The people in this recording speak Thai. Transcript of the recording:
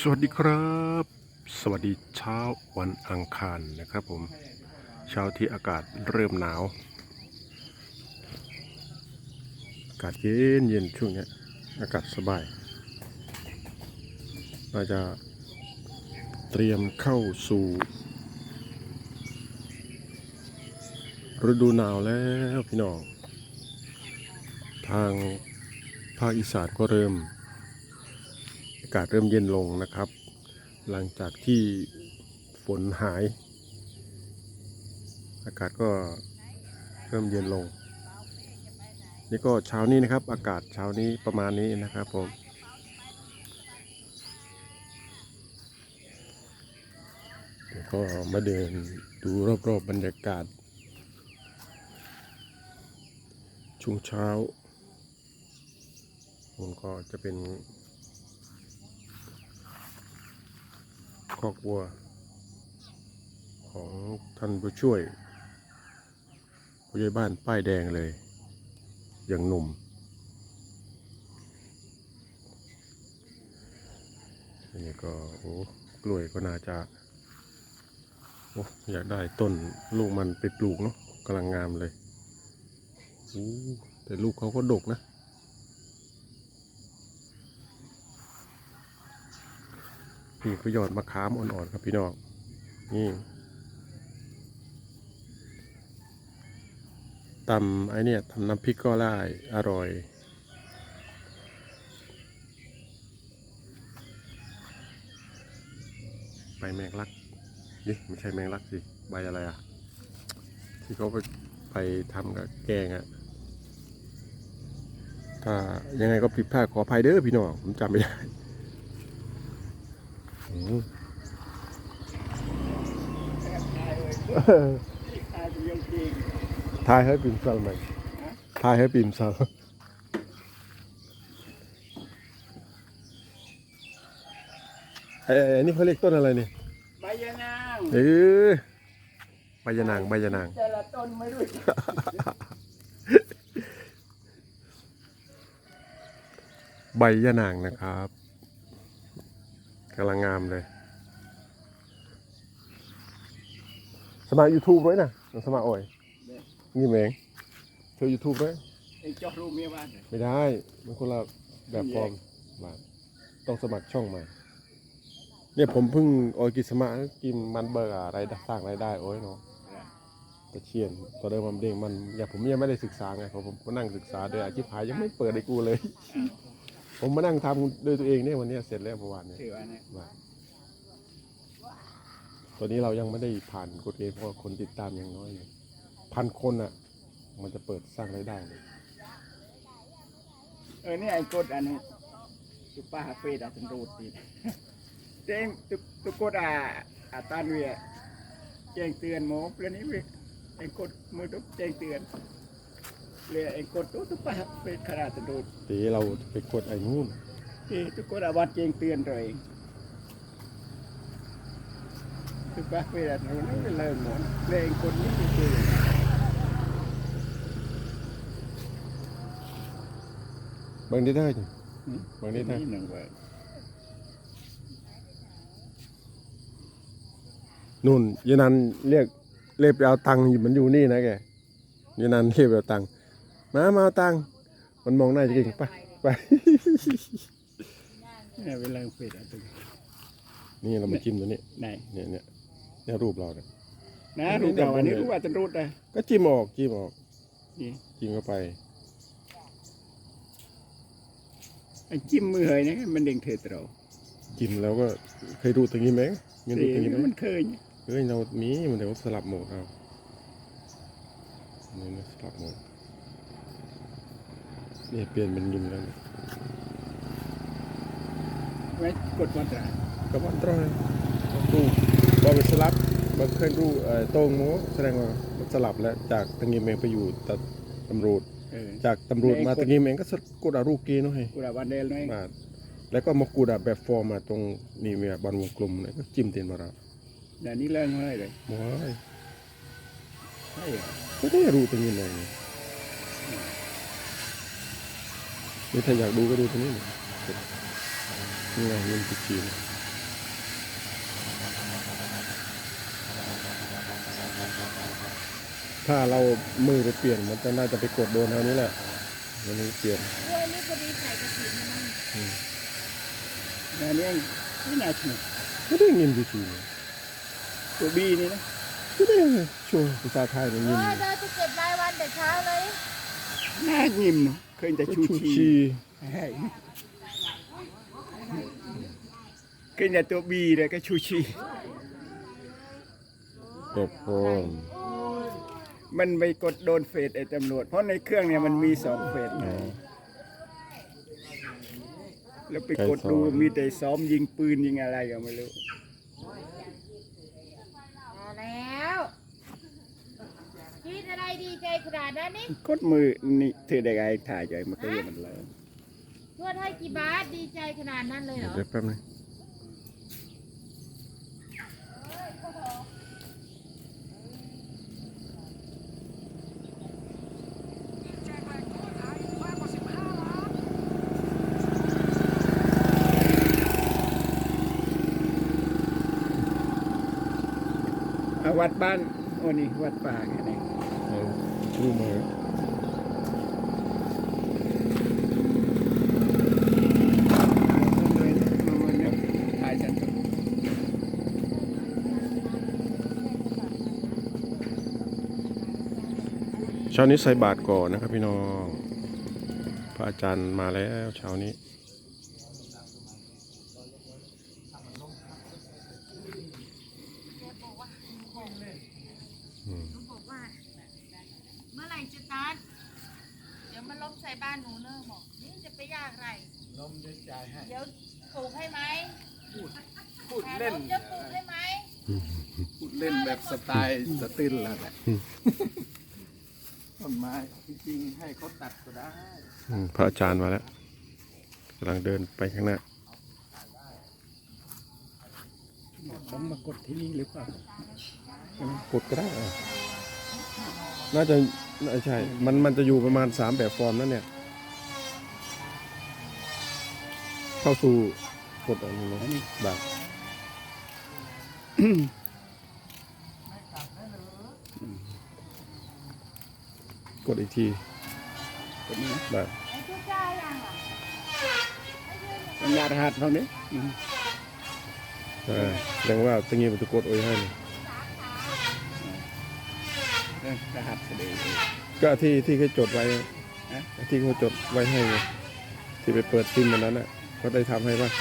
สวัสดีครับ สวัสดีเช้าวันอังคารนะครับผม เช้าที่อากาศเริ่มหนาว อากาศเย็นเย็นช่วงนี้อากาศสบายเราจะเตรียมเข้าสู่ ฤดูหนาวแล้วพี่น้อง ทางภาคอีสานก็เริ่มากาศเริ่มเย็นลงนะครับ หลังจากที่ฝนหาย อากาศก็เริ่มเย็นลง นี่ก็เช้านี้นะครับ อากาศเช้านี้ประมาณนี้นะครับผมเดี๋ยวก็มาเดินดูรอบๆบบรรยากาศ ช่วงเช้ามันก็จะเป็น คอกวัว ของท่านผู้ช่วยผู้ใหญ่บ้านป้ายแดงเลย อย่างหนุ่มอันนี้ก็โอ้กล้วยก็น่าจะโอ้อยากได้ต้นลูกมันไปปลูกเนาะกำลังงามเลยโอ้แต่ลูกเขาก็ดกนะ นี่ก็หยอดมะขามอ่อนๆครับพี่น้องนี่ตำไอเนี่ยทำน้ำพริกก็ได้อร่อยใบแมงลักนี่ไม่ใช่แมงลักสิใบอะไรอะ ที่เขาไปไปทำกับแกงอะถ้ายังไงก็ผิดพลาดขออภัยเด้อพี่น้องผมจำไม่ได้ ทายให้ปิ่มซัลไหมทายให้ปิ่มซัลไอ้ไอ้นี่เขาเรียกต้นอะไรเนี่ยใบยะนางเออใบยะนางใบยะนางแต่ละต้นไม่รู้ใบยะนางนะครับ กำลังงามเลย สมัคร YouTube ไว้นะสมัครอ่อยนี่เมงเธอ YouTube ไว้ไอ้เจอรูเมียบ้านเนี่ยไม่ได้มันคนละแบบฟอร์มมาต้องสมัครช่องใหม่เนี่ยผมเพิ่งออยกินสมากินมันเบอร์อะไรได้สร้างรายได้โอ้ยเนาะตะเชียนตัวเดิมมันเด้งมัน อย่าผมยังไม่ได้ศึกษาไงผมผมมานั่งศึกษาโดยอาชีพหายยังไม่เปิดในกูเลย ผมมานั่งทำด้วยตัวเองเนี่ยวันเนี้ยเสร็จแล้วเมื่อวานเนี่ยถือว่าเนี่ยว่าตัวนี้เรายังไม่ได้ผ่านกฎเกณฑ์เพราะว่าคนติดตามยังน้อยอยู่พันคนอะ มันจะเปิดสร้างรายได้เลยเออนี่ไอ้กดอันนี้ตุป้าฮาเฟ่ดาตันรูดตีเจ้งตุตุกดอะอะตานเวียแจ้งเตือนหมอเพื่อนนี้เว้ยไอ้กดมือตุกแจ้งเตือน เลยไอ้กดตุตุป้าฮาเฟ่ขนาดตันรูดตีเราไปกดไอ้นู่นที่ตุกดอะวัดแจ้งเตือนตัวเองตุป้าฮาเฟ่ดาตันรูดนี่เริ่มหมดเลยไอ้กดนี่คือบางทีได้จ้ะบางทีได้นี่หนึ่งเว้ยนู่นยายนันเรียกเรียกไปเอาตังค์อยู่มันอยู่นี่นะแกยายนันเรียกไปเอาตังค์ มามาเอาตังค์มันมองหน้าจะเก่งไปไปเนี่ยเวลาเฟ่ดาตันนี่เรามาจิ้มตัวนี้ไหนเนี่ยเนี่ยเนี่ยรูปเราเนี่ยนะรูปเราอันนี้รู้ว่าจะรูดนะก็จิ้มออกจิ้มออกนี่จิ้มเข้าไปไอ้จิ้มมือเหยนะมันเด้งเถิดเราจิ้มแล้วก็เคยดูตรงนี้ไหมเงินดูตรงนี้ไหมมันเคยเฮ้ยเรามีมันเดี๋ยวสลับโหมดเอาเนี่ยนะสลับโหมด นี่เปลี่ยนเป็นยิมแล้วเนี่ยไว้กดวันตราก็มันตรอยดูบอลไปสลับมันเคยดูเอ่อโต้งโมแสดงว่ามันสลับแล้วจากตะงิมเองไปอยู่ตัดตำรวจเออจากตำรวจมาตะงิมเองก็สกดอารูกีเนาะให้กูราวันเดลน้อยมาแล้วก็มากูดาแบบฟอร์มมาตรงนี่เมียบอลวงกลมเนี่ยก็จิ้มเตียนมาแล้วเดี๋ยวนี้เลิกเมื่อไหร่เลยว้ายใช่เหรอไม่ได้รู้ตรงนี้เลย นี่ถ้าอยากดูก็ดูตรงนี้นี่ไงินปิดจีนถ้าเรามือไปเปลี่ยนมันจะน่าจะไปกดโดนเท่านี้แหละมันนี้เปลี่ยนด้วยนี่พอดีใส่กระสีมันนี่นี่นี่น่าชื่อไม่ได้เงินปิดจีนตัวบีนี่นะก็ได้เลยช่วงภาษาไทยมันเงินเออเดินไปเก็บรายวันแต่เช้าเลยแม่าเงินเนาะ เคยจะชูชูชีชีให้เคยจะตัวบีเลยก็ชูชีเก็บโฟมมันไปกดโดนเฟสไอ้ตำรวจ เพราะในเครื่องเนี่ยมันมีสองเฟสอ๋อแล้วไปกดดูมีแต่ซ้อมยิงปืนยิงอะไรก็ไม่รู้มาแล้ว คิดอะไรดีใจขนาดนั้นนี่กดมือนี่เธอได้ไงถ่ายใจมันก็ยังมันเลยทวดให้กี่บาทดีใจขนาดนั้นเลยเหรอ เดี๋ยวแป๊บนึงเอาวัดบ้าน โอ้นี่วัดป่าแค่ไหนเอาชูมือถ่ายฉันเช้านี้ใส่บาตรก่อนนะครับพี่น้อง พระอาจารย์มาแล้วเช้านี้หนูบอกว่า เมื่อไหร่จะตัดเดี๋ยวมันล้มใส่บ้านหนูเนอะบอกนี่จะไปยากไรลมจะจ่ายให้เดี๋ยวปลูกให้ไหมพูดแต่เล่นล้มจะปลูกให้ไหมพูดเล่นแบบสไตล์สติลแล้วแหละต้นไม้จริงๆให้เขาตัดก็ได้อืมพระอาจารย์มาแล้วกำลังเดินไปข้างหน้าต้องมากดที่นี่หรือเปล่ากดก็ได้อะน่าจะน่าใช่ มันมันจะอยู่ประมาณสามแบบฟอร์มนั่นเนี่ย เข้าสู่กดอันนี้นะแบบกดอีกทีกดนี้นะแบบไอ้ชุดจ้ายังอะต้องยารหัสเท่านี้อืมอ่าแสดงว่าตะกี้มันจะกดโอ้ยให้นี่เรื่องรหัสเสด็จก็ที่ที่เขาจดไว้ฮะที่เขาจดไว้ให้ไงที่ไปเปิดซิมมันนั้นอะ ก็ได้ทำให้บ้าง